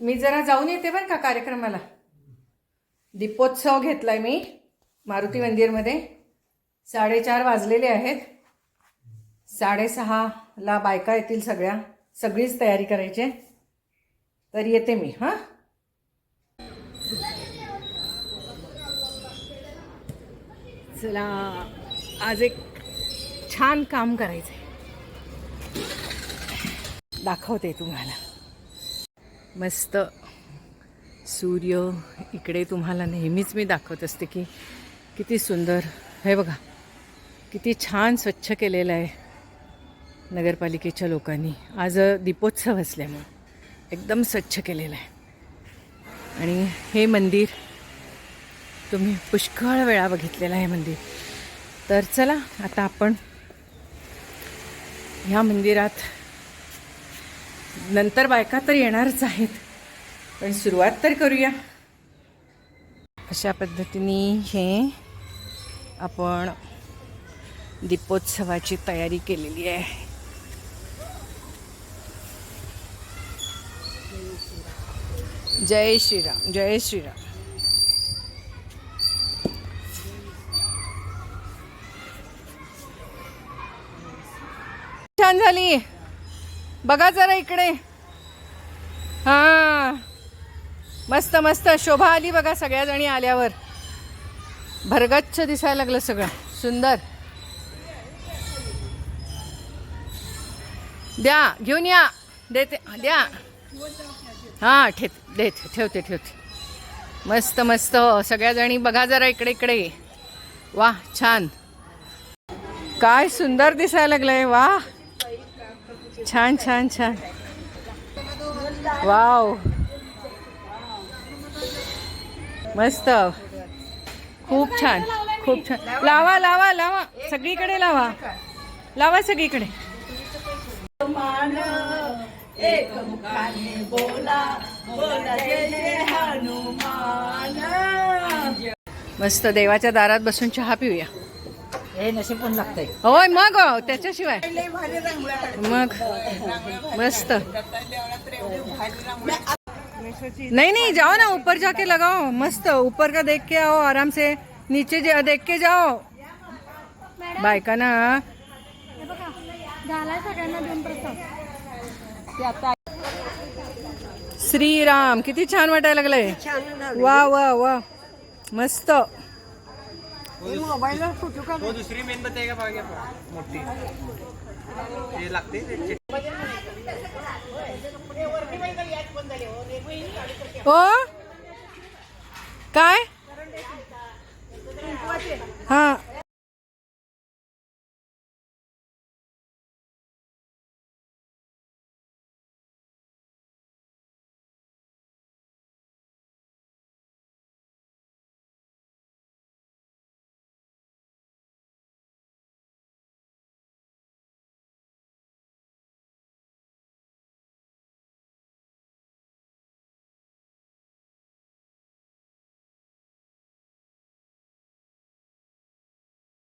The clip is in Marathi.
मी जरा जाऊन येते बरं का कार्यक्रमाला. दीपोत्सव घेतलाय मी मारुती मंदिरमध्ये. साडेचार वाजलेले आहेत. साडेसहाला बायका येतील सगळ्या. सगळीच तयारी करायची. तर येते मी हां? चला आज एक छान काम करायचं आहे दाखवते तुम्हाला. मस्त. सूर्य इकडे तुम्हाला नेहमीच मी दाखवत असते की किती सुंदर. हे बघा किती छान स्वच्छ केलेलं आहे नगरपालिकेच्या लोकांनी. आज दीपोत्सव असल्यामुळे एकदम स्वच्छ केलेलं आहे. आणि हे मंदिर तुम्ही पुष्कळ वेळा बघितलेलं आहे मंदिर. तर चला आता आपण ह्या मंदिरात नंतर बायका तर येणारच आहेत. पण सुरुवात तर करूया. अशा पद्धतीने हे आपण दीपोत्सवाची तयारी केलेली आहे. जय श्रीराम जय श्रीराम. छान झाली. बघा जरा इकडे. हां. मस्त मस्त. शोभा आली बघा सगळ्या जणी आल्यावर. भरगच्छ दिसायला लागलं सगळं. सुंदर. द्या घेऊन या. देते द्या. हां ठे देते ठेवते ठेवते. मस्त मस्त. सगळ्या जणी बघा जरा इकडे इकडे. वा छान. काय सुंदर दिसायला लागलंय वा छान छान छान. वाव. मस्त. खूप छान खूप छान. लावा लावा लावा. सगळीकडे लावा. लावा सगळीकडे. मस्त देवाच्या दारात बसून चहा पिऊया. हे नशीब पण लागतंय. होय मग हो, त्याच्याशिवाय. मग मस्त. नहीं नहीं जाओ ना ऊपर जाके लगाओ. मस्त ऊपर का देख के आओ आराम से नीचे जा- देख के जाओ. बायका ना झाला सगळ्यांना दोन प्रसाद. श्रीराम किती छान वाटायला लागलंय. वा वा वा. मस्त. तो दुसरी मेणबत्ती आहे का बघा मोठी. ते लागते हो काय? हा.